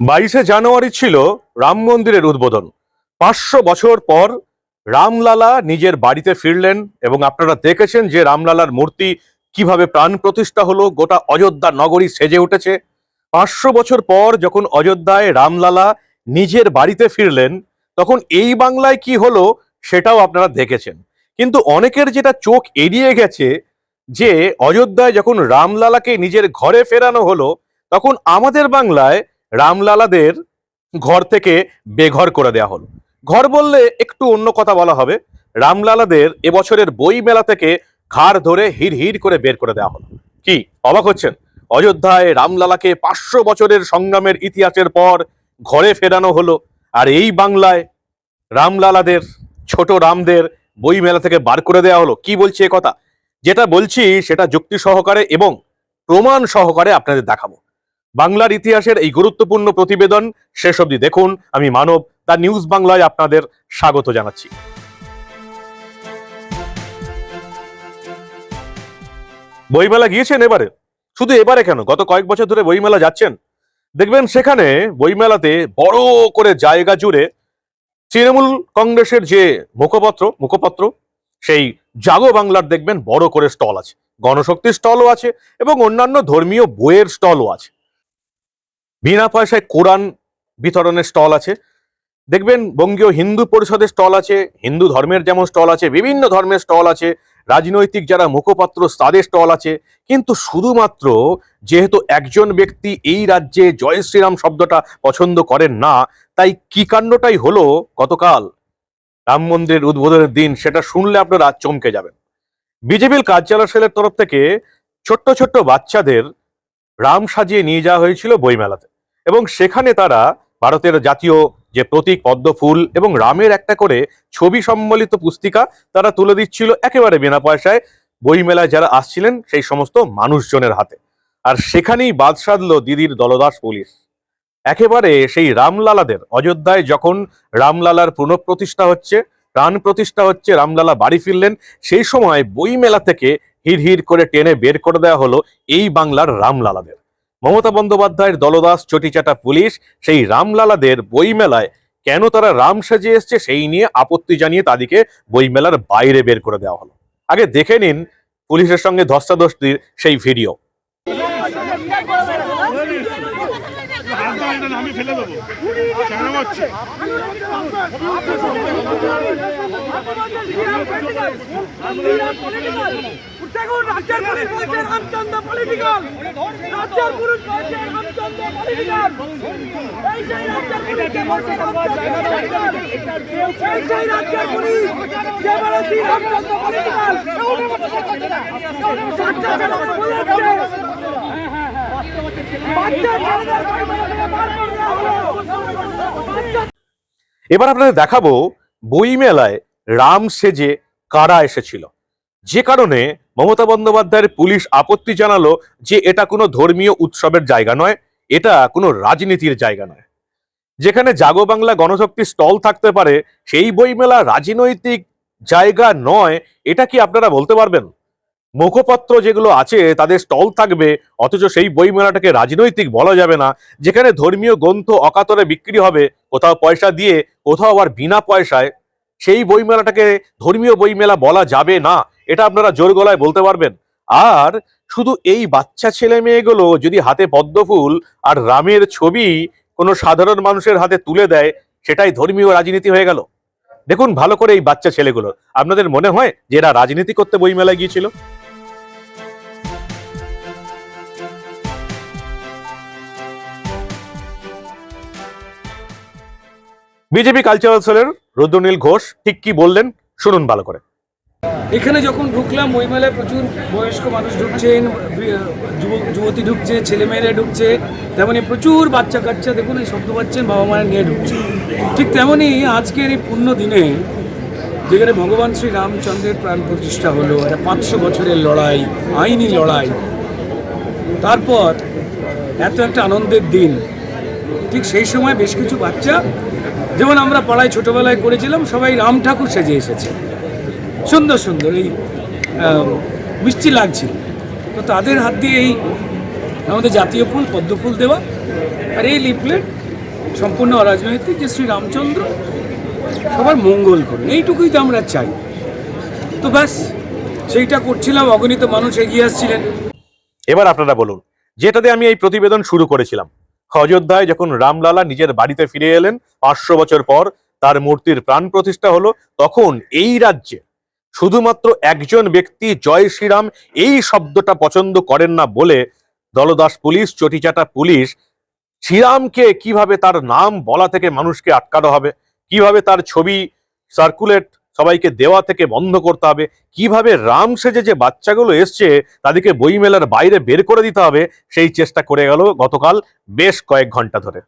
বাইশে জানুয়ারি ছিল রাম মন্দিরের উদ্বোধন। পাঁচশো বছর পর রামলালা নিজের বাড়িতে ফিরলেন এবং আপনারা দেখেছেন যে রামলালার মূর্তি কীভাবে প্রাণ প্রতিষ্ঠা হলো, গোটা অযোধ্যা নগরী সেজে উঠেছে। পাঁচশো বছর পর যখন অযোধ্যায় রামলালা নিজের বাড়িতে ফিরলেন, তখন এই বাংলায় কি হলো সেটাও আপনারা দেখেছেন। কিন্তু অনেকের যেটা চোখ এড়িয়ে গেছে যে অযোধ্যায় যখন রামলালাকে নিজের ঘরে ফেরানো হলো, তখন আমাদের বাংলায় রামলালাদের ঘর থেকে বেঘর করে দেওয়া হলো। ঘর বললে একটু অন্য কথা বলা হবে। রামলালাদের এবছরের বই মেলা থেকে ঘাড় ধরে হির হির করে বের করে দেওয়া হলো। কি, অবাক হচ্ছেন? অযোধ্যায় রামলালাকে পাঁচশো বছরের সংগ্রামের ইতিহাসের পর ঘরে ফেরানো হলো। আর এই বাংলায় রামলালাদের, ছোট রামদের বই মেলা থেকে বার করে দেওয়া হলো। কি বলছি কথা? যেটা বলছি সেটা যুক্তি সহকারে এবং প্রমাণ সহকারে আপনাদের দেখাবো। বাংলার ইতিহাসের এই গুরুত্বপূর্ণ প্রতিবেদন শেষ অবধি দেখুন। আমি মানব দা নিউজ বাংলায় আপনাদের স্বাগত জানাচ্ছি। বইমেলা গিয়েছেন এবারে? শুধু এবারে কেন? গত কয়েক বছর ধরে বইমেলা যাচ্ছেন। দেখবেন সেখানে বইমেলাতে বড় করে জায়গা জুড়ে তৃণমূল কংগ্রেসের যে মুখপত্র মুখপত্র, সেই জাগো বাংলার দেখবেন বড় করে স্টল আছে। গণশক্তির স্টলও আছে এবং অন্যান্য ধর্মীয় বইয়ের স্টলও আছে। বিনা পয়সায় কোরআন বিতরণের স্টল আছে। দেখবেন বঙ্গীয় হিন্দু পরিষদের স্টল আছে, হিন্দু ধর্মের যেমন স্টল আছে, বিভিন্ন ধর্মের স্টল আছে, রাজনৈতিক যারা মুখপাত্র তাদের স্টল আছে। কিন্তু শুধুমাত্র যেহেতু একজন ব্যক্তি এই রাজ্যে জয় শ্রীরাম শব্দটা পছন্দ করেন না, তাই কি কাণ্ডটাই হলো গতকাল রাম মন্দিরের উদ্বোধনের দিন সেটা শুনলে আপনারা চমকে যাবেন। বিজেপির কার্যালয় সেলের তরফ থেকে ছোট্ট ছোট্ট বাচ্চাদের রাম সাজিয়ে নিয়ে যাওয়া হয়েছিল বইমেলাতে। এবং সেখানে তারা ভারতের জাতীয় যে প্রতীক পদ্ম ফুল এবং রামের একটা করে ছবি সম্বলিত পুস্তিকা তারা তুলে দিচ্ছিল একেবারে বিনা পয়সায়। বইমেলায় যারা আসছিলেন সেই সমস্ত মানুষজনের হাতে। আর সেখানেই বাদ সাধল দিদির দলদাস পুলিশ। একেবারে সেই রামলালাদের অযোধ্যায় যখন রামলালার পুনঃপ্রতিষ্ঠা হচ্ছে, প্রাণ প্রতিষ্ঠা হচ্ছে, রামলালা বাড়ি ফিরলেন, সেই সময় বইমেলা থেকে হির হির করে টেনে বের করে দেওয়া হলো এই বাংলার রামলালাদের। মমতা বন্দ্যোপাধ্যায়ের দলদাস চটিচাটা পুলিশ সেই রামলালাদের বইমেলায় কেন তারা রাম সেজে এসছে সেই নিয়ে আপত্তি জানিয়ে তাদেরকে বইমেলার বাইরে বের করে দেওয়া হলো। আগে দেখে নিন পুলিশের সঙ্গে ধস্তাধস্তির সেই ভিডিও। আমি ফেলে দেবো। দেখুন, রাজ্যের পুলিশ বলছে রামচন্দ্র পলিটিক্যাল রাজ্যের পুলিশ বলছে রামচন্দ্র পলিটিক্যাল এই সেই রাজ্যের পুলিশ বলছে রামচন্দ্র পলিটিক্যাল এই সেই রাজ্যের পুলিশ যে রামচন্দ্র পলিটিক্যাল এবার আপনাদের দেখাবো বইমেলায় রাম সেজে কারা এসেছিল। যে কারণে মমতা বন্দ্যোপাধ্যায়ের পুলিশ আপত্তি জানালো যে এটা কোনো ধর্মীয় উৎসবের জায়গা নয়, এটা কোনো রাজনীতির জায়গা নয়। যেখানে জাগো বাংলা গণশক্তির স্টল থাকতে পারে, সেই বইমেলা রাজনৈতিক জায়গা নয়, এটা কি আপনারা বলতে পারবেন? মুখপত্র যেগুলো আছে, তাদের স্টল থাকবে, অথচ সেই বইমেলাটাকে রাজনৈতিক বলা যাবে না। যেখানে ধর্মীয় গ্রন্থ অকাতরে বিক্রি হবে, কোথাও পয়সা দিয়ে, কোথাও আবার বিনা পয়সায়, সেই বইমেলাটাকে ধর্মীয় বইমেলা বলা যাবে না। এটা আপনারা জোর গলায় বলতে পারবেন। আর শুধু এই বাচ্চা ছেলে মেয়েগুলো যদি হাতে পদ্ম ফুল আর রামের ছবি কোনো সাধারণ মানুষের হাতে তুলে দেয়, সেটাই ধর্মীয় রাজনীতি হয়ে গেল। দেখুন ভালো করে এই বাচ্চা ছেলেগুলো। আপনাদের মনে হয় যে এরা রাজনীতি করতে বইমেলায় গিয়েছিল? বিজেপি কালচারাল সেলের রুদ্রনীল ঘোষ ঠিক কি বললেন? শুনুন ভালো করে। এখানে যখন ঢুকলাম বইমেলায় প্রচুর বয়স্ক মানুষ ঢুকছেন যুবতী ঢুকছে, ছেলেমেয়েরা ঢুকছে, তেমনি প্রচুর বাচ্চা কাচ্চা দেখুন এই শব্দ পাচ্ছেন বাবা মায়ের নিয়ে ঢুকছে। ঠিক তেমনি আজকের এই পূর্ণ দিনে, যেখানে ভগবান শ্রী রামচন্দ্রের প্রাণ প্রতিষ্ঠা হলো একটা পাঁচশো বছরের লড়াই, আইনি লড়াই। তারপর এত একটা আনন্দের দিন। ঠিক সেই সময় বেশ কিছু বাচ্চা, যেমন আমরা পাড়ায় ছোটোবেলায় করেছিলাম, সবাই রাম ঠাকুর সেজে এসেছে। সুন্দর সুন্দর, এই মিষ্টি লাগছিল। তো তাদের হাত দিয়ে এই আমাদের জাতীয় ফুল, পদ্ম ফুল দেওয়া আর এই লিফলেট সম্পূর্ণ অরাজনৈতিক যে শ্রী রামচন্দ্র, সবার মঙ্গল করুন। এইটুকুই তো আমরা চাই। তো ব্যাস, সেইটা করছিলাম, অগণিত মানুষ এগিয়ে আসছিলেন। এবার আপনারা বলুন, যেটাতে আমি এই প্রতিবেদন শুরু করেছিলাম। অযোধ্যায় যখন রামলালা নিজের বাড়িতে ফিরে এলেন, পাঁচশো বছর পর তার মূর্তির প্রাণ প্রতিষ্ঠা হলো, তখন এই রাজ্যে শুধুমাত্র একজন ব্যক্তি জয় শ্রীরাম এই শব্দটা পছন্দ করেন না বলে দলদাস পুলিশ, চটিচাটা পুলিশ, শ্রীরামকে কীভাবে তার নাম বলা থেকে মানুষকে আটকানো হবে, কীভাবে তার ছবি সার্কুলেট সবাইকে দেওয়া থেকে বন্ধ করতে হবে, কীভাবে রাম সেজে যে বাচ্চাগুলো এসছে তাদেরকে বইমেলার বাইরে বের করে দিতে হবে, সেই চেষ্টা করে গেল গতকাল বেশ কয়েক ঘণ্টা ধরে।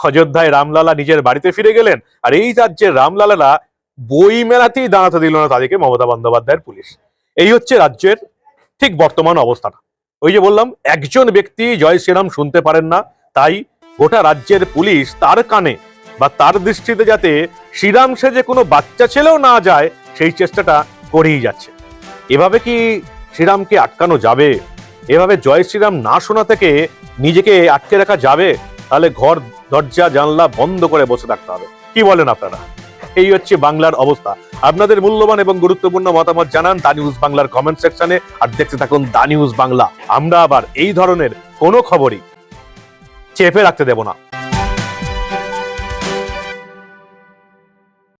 অযোধ্যায় রামলালা নিজের বাড়িতে ফিরে গেলেন, আর এই রাজ্যের রামলালারা বই মেলাতেই দাঁড়াতে দিল না তাদেরকে মমতা বন্দ্যোপাধ্যায়ের পুলিশ। এই হচ্ছে রাজ্যের ঠিক বর্তমান অবস্থাটা। ওই যে বললাম, একজন ব্যক্তি জয় শ্রীরাম শুনতে পারেন না, তাই গোটা রাজ্যের পুলিশ তার কানে বা তার দৃষ্টিতে যাতে শ্রীরাম সেজে কোনো বাচ্চা ছেলেও না যায়, সেই চেষ্টাটা করেই যাচ্ছে। এভাবে কি শ্রীরামকে আটকানো যাবে? এভাবে জয় শ্রীরাম না শোনা থেকে নিজেকে আটকে রাখা যাবে? তাহলে ঘর, দরজা, জানলা বন্ধ করে বসে থাকতে হবে। কি বলেন আপনারা? এই হচ্ছে বাংলার অবস্থা। আপনাদের মূল্যবান এবং গুরুত্বপূর্ণ মতামত জানান দা নিউজ বাংলার কমেন্ট সেকশনে আর দেখতে থাকুন দা নিউজ বাংলা। আমরা আবার এই ধরনের কোনো খবরই চেপে রাখতে দেব না।